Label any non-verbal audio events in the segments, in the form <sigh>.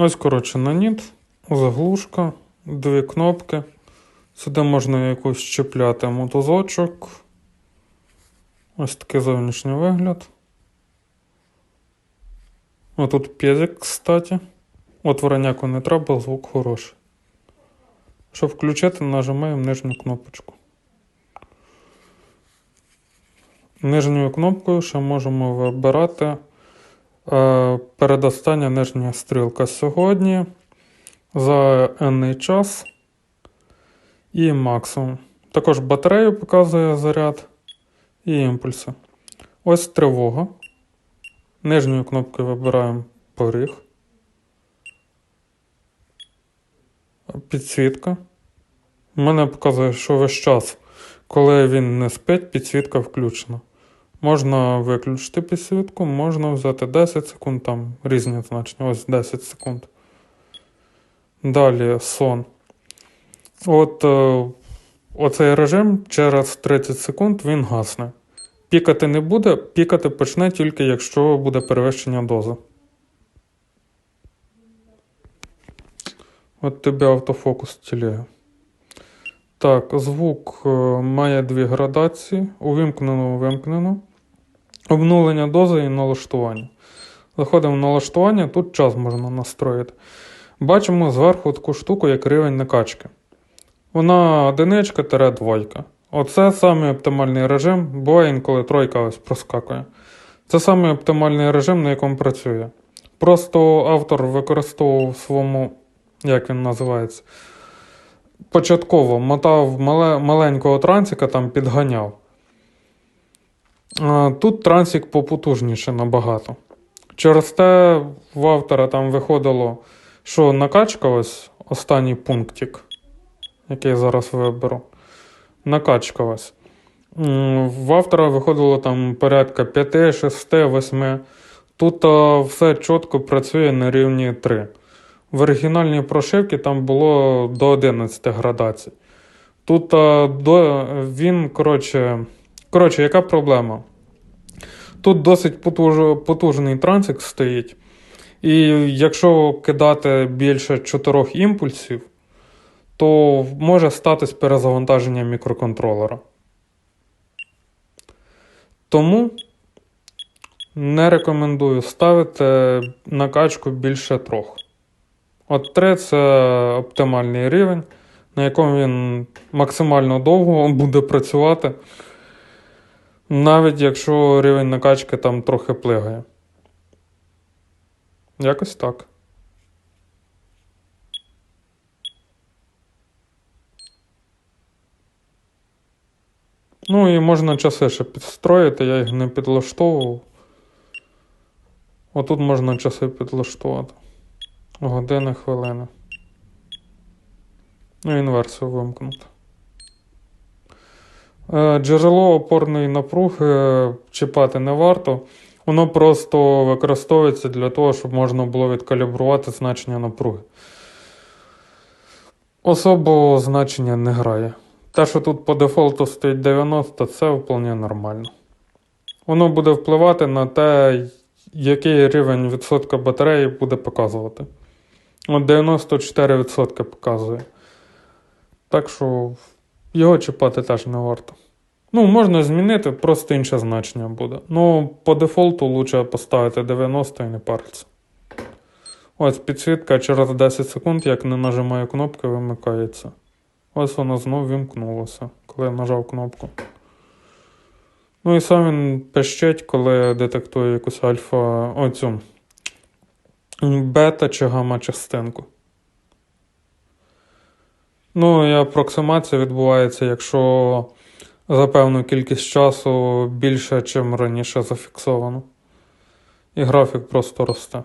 Ось, коротше, наніт, заглушка, дві кнопки. Сюди можна якусь чіпляти мотузочок. Ось такий зовнішній вигляд. Отут п'єзик, кстати. Отвора ніякого не треба, звук хороший. Щоб включити, нажимаємо нижню кнопочку. Нижньою кнопкою ще можемо вибирати передостання нижня стрілка сьогодні за енний час і максимум. Також батарею показує заряд і імпульси. Ось тривога. Нижньою кнопкою вибираємо поріг. Підсвітка. У мене показує, що весь час, коли він не спить, підсвітка включена. Можна виключити підсвітку, можна взяти 10 секунд, там різні значення, ось 10 секунд. Далі сон. От е, оцей режим через 30 секунд він гасне. Пікати не буде, пікати почне тільки якщо буде перевищення дози. От тобі автофокус тілеги. Так, звук е, має дві градації: увімкнено, вимкнено. Обнулення дози і налаштування. Заходимо в налаштування, тут час можна настроїти. Бачимо зверху таку штуку, як рівень накачки. Вона одиничка тире двойка. Оце самий оптимальний режим, буває інколи тройка ось проскакує. Це самий оптимальний режим, на якому працює. Просто автор використовував своєму, як він називається, початково мотав мале, маленького трансика, там підганяв. Тут трансик попотужніше набагато. Через те в автора там виходило, що накачка ось останній пунктик, який я зараз виберу. Накачка ось. В автора виходило там порядка 5, 6, 8. Тут все чітко працює на рівні 3. В оригінальній прошивці там було до 11 градацій. Тут до, він, коротше, коротше, яка проблема? Тут досить потуж, потужний трансик стоїть. І якщо кидати більше 4 імпульсів, то може статись перезавантаження мікроконтролера. Тому не рекомендую ставити накачку більше трьох. От 3 це оптимальний рівень, на якому він максимально довго <laughs> буде працювати, навіть якщо рівень накачки там трохи плигає. Якось так. Ну і можна часи ще підстроїти, я їх не підлаштовував. Отут можна часи підлаштувати. Години, хвилини. Ну, інверсію вимкнути. Е, Джерело опорної напруги чіпати не варто. Воно просто використовується для того, щоб можна було відкалібрувати значення напруги. Особо значення не грає. Те, що тут по дефолту стоїть 90, це вполне нормально. Воно буде впливати на те, який рівень відсотка батареї буде показувати. От 94% показує. Так що його чіпати теж не варто. Ну, можна змінити, просто інше значення буде. Ну, по дефолту лучше поставити 90 і не паритися. Ось підсвітка через 10 секунд, як не нажимаю кнопки, вимикається. Ось вона знов вімкнулася, коли я нажав кнопку. Ну і сам він пищить, коли детектує якусь альфа. оцю бета чи гамма частинку. Ну і апроксимація відбувається, якщо за певну кількість часу більше, чим раніше зафіксовано. І графік просто росте.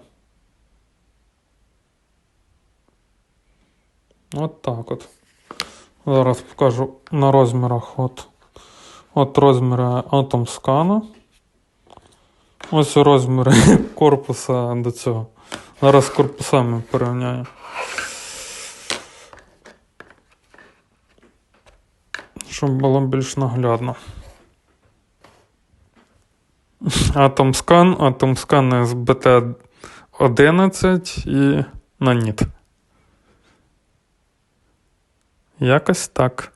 От так от. Зараз покажу на розмірах. От, от розміри атомскана. Ось розміри <laughs> корпуса до цього. Зараз корпусами порівняю. Щоб було більш наглядно. Атомскан, Атомскан СБТ 11 і на ніт. Якось так.